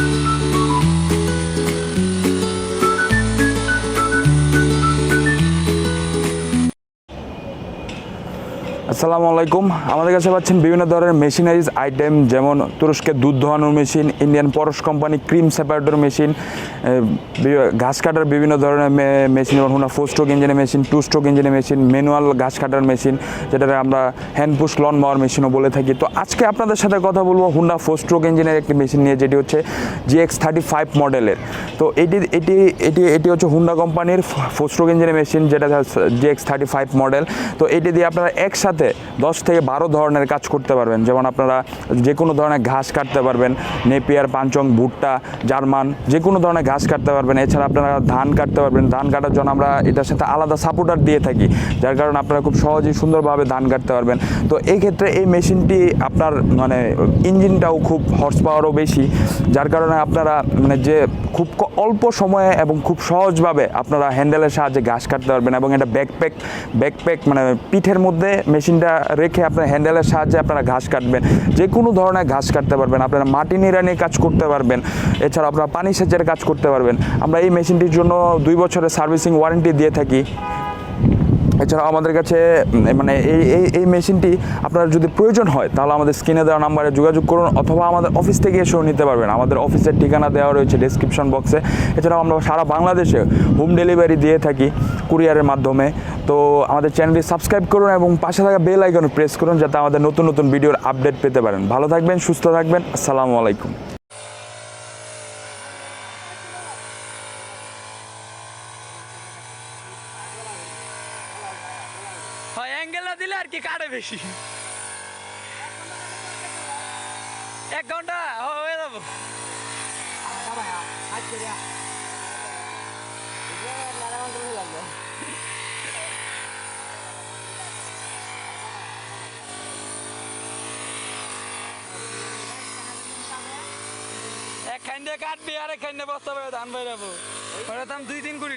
Thank you. আসসালামু আলাইকুম। আমাদের কাছে পাচ্ছেন বিভিন্ন ধরনের মেশিনারিজ আইটেম, যেমন তুরস্কের দুধ ধোয়ানোর machine, Indian Paras company cream separator machine ঘাস কাটার বিভিন্ন ধরনের মেশিন, যেমন হুনা ফোর স্ট্রোক ইঞ্জিনের মেশিন, টু স্ট্রোক ইঞ্জিনের মেশিন, ম্যানুয়াল ঘাস কাটার মেশিন, যেটাকে আমরা হ্যান্ড পুশ লন মাওয়ার মেশিনও বলে থাকি। তো আজকে আপনাদের সাথে কথা বলব হুন্ডা ফোর স্ট্রোক ইঞ্জিনের একটি মেশিন নিয়ে, যেটি হচ্ছে জিএক্স থার্টি ফাইভ মডেলের। তো এটি এটি এটি এটি হচ্ছে হুন্ডা কোম্পানির ফোর স্ট্রোক ইঞ্জিনের মেশিন, যেটা জিএক্স থার্টি ফাইভ মডেল। তো এটি দিয়ে আপনারা একসাথে দশ থেকে বারো ধরনের কাজ করতে পারবেন। যেমন আপনারা যে কোনো ধরনের ঘাস কাটতে পারবেন, নেপিয়ার, পাঞ্চং, ভুট্টা, জার্মান যে কোনো ধরনের ঘাস কাটতে পারবেন। এছাড়া আপনারা ধান কাটতে পারবেন। ধান কাটার জন্য আমরা এটার সাথে আলাদা সাপোর্টার দিয়ে থাকি, যার কারণে আপনারা খুব সহজেই সুন্দরভাবে ধান কাটতে পারবেন। তো এই ক্ষেত্রে এই মেশিনটি আপনার মানে ইঞ্জিনটাও খুব হর্স পাওয়ারও বেশি, যার কারণে আপনারা মানে যে খুব অল্প সময়ে এবং খুব সহজভাবে আপনারা হ্যান্ডেলের সাহায্যে ঘাস কাটতে পারবেন এবং এটা ব্যাকপ্যাক ব্যাকপ্যাক মানে পিঠের মধ্যে মেশিনটা রেখে আপনার হ্যান্ডেলের সাহায্যে আপনারা ঘাস কাটবেন। যে কোনো ধরনের ঘাস কাটতে পারবেন, আপনারা মাটি নিড়ানির কাজ করতে পারবেন এছাড়া আপনারা পানি সেচের কাজ করতে পারবেন। আমরা এই মেশিনটির জন্য দুই বছরের সার্ভিসিং ওয়ারেন্টি দিয়ে থাকি। এছাড়াও আমাদের কাছে মানে এই এই এই মেশিনটি আপনার যদি প্রয়োজন হয়, তাহলে আমাদের স্ক্রিনে দেওয়া নাম্বারে যোগাযোগ করুন অথবা আমাদের অফিস থেকে এসেও নিতে পারবেন। আমাদের অফিসের ঠিকানা দেওয়া রয়েছে ডেসক্রিপশন বক্সে এছাড়াও আমরা সারা বাংলাদেশে হোম ডেলিভারি দিয়ে থাকি কুরিয়ারের মাধ্যমে। তো আমাদের চ্যানেলটি সাবস্ক্রাইব করুন এবং পাশে থাকা বেল আইকন প্রেস করুন, যাতে আমাদের নতুন নতুন ভিডিওর আপডেট পেতে পারেন। ভালো থাকবেন, সুস্থ থাকবেন। আসসালামু আলাইকুম। হয় অ্যাঙ্গেলটা দিলে আর কি কাটে বেশি। এক ঘণ্টা হয়ে যাব। এক খান দিয়ে কাটবি আর এক খান দিয়ে বস্তা পাবে ধান পাই যাব। ওটা দাম দুই তিন কোটি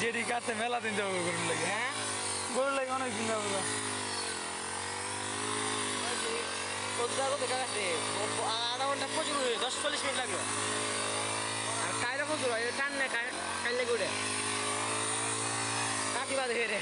যেটি কাছে মেলা দিন যাব গরুর লাগে হ্যাঁ? গরুর লাগে অনেক দিন যাব। আধা ঘণ্টা প্রচুর দশ চল্লিশ মিনিট লাগবে আর কায়রা প্রচুর টান নেই কাইলে করে কাটি বাদ হয়ে রে